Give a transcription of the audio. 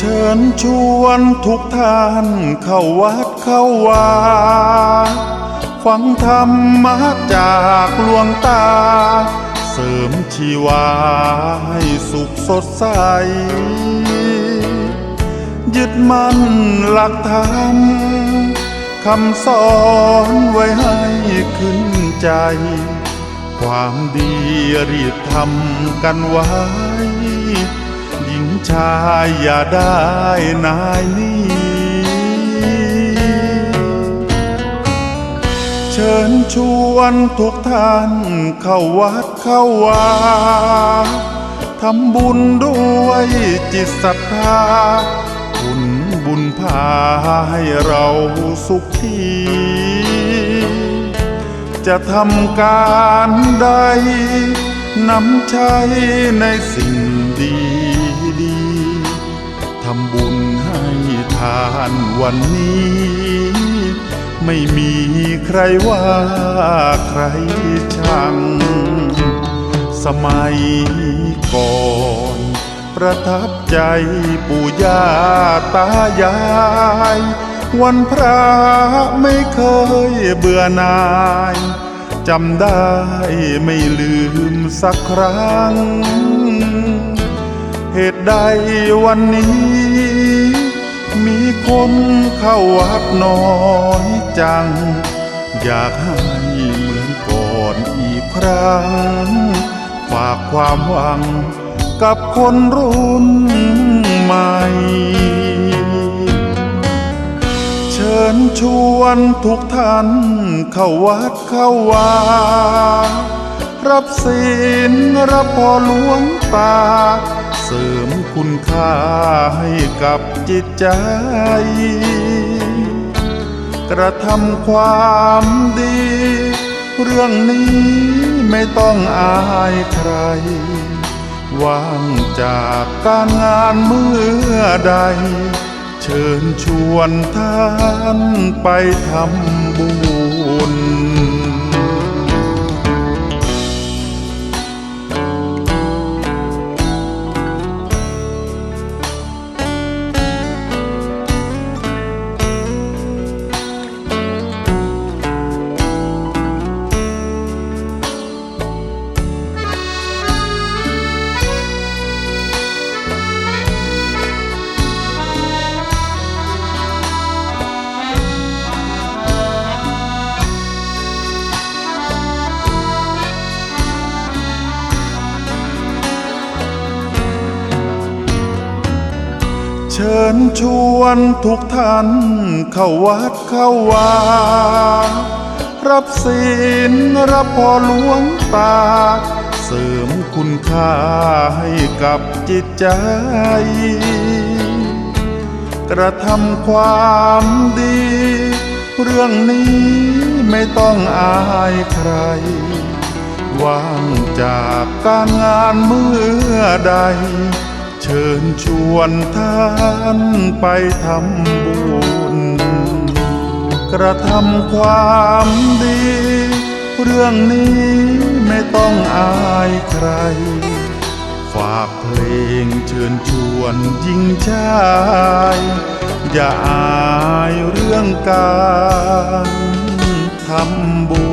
ชิญชวนทุกท่านเข้าวัดเข้าวาฟังธรรมะจากหลวงตา เสริมชีวาให้สุขสดใส ยึดมั่นหลักธรรมคำสอนไว้ให้ขึ้นใจ ความดีรีบทำกันไว้ ชายอย่าได้นายนี้ เชิญชวนทุกท่านเข้าวัดเข้าวาทำบุญด้วยจิตศรัทธาบุญบุญพาให้เราสุขทีจะทำการใดนำใช้ในสิ่งดีำบุญให้ทานวันนี้ ไม่มีใครว่าใครช่างสมัยก่อน ประทับใจปู่ย่าตายาย วันพระไม่เคยเบื่อนายจำได้ไม่ลืมสักครั้ง เหตุใดวันนี้ มีคนเข้าวัดน้อยจัง อยากให้เหมือนก่อนอีกครั้ง ฝากความหวังกับคนรุ่นใหม่ เชิญชวนทุกท่านเข้าวัดเข้าวารับศีลรับพอหลวงตา เสริมคุณค่าให้กับจิตใจ กระทำความดี เรื่องนี้ไม่ต้องอายใคร ว่างจากการงานเมื่อใด เชิญชวนท่านไปทำบุญ ชิญชวนทุกท่านเข้าวัดเข้าวา รับศีลรับพอหลวงตา เสริมคุณค่าให้กับจิตใจ กระทำความดี เรื่องนี้ไม่ต้องอายใคร ว่างจากการงานเมื่อใด เชิญชวนท่านไปทำบุญ กระทำความดี เรื่องนี้ไม่ต้องอายใคร ฝากเพลงเชิญชวนยิ่งชาย อย่าอายเรื่องการทำบุญ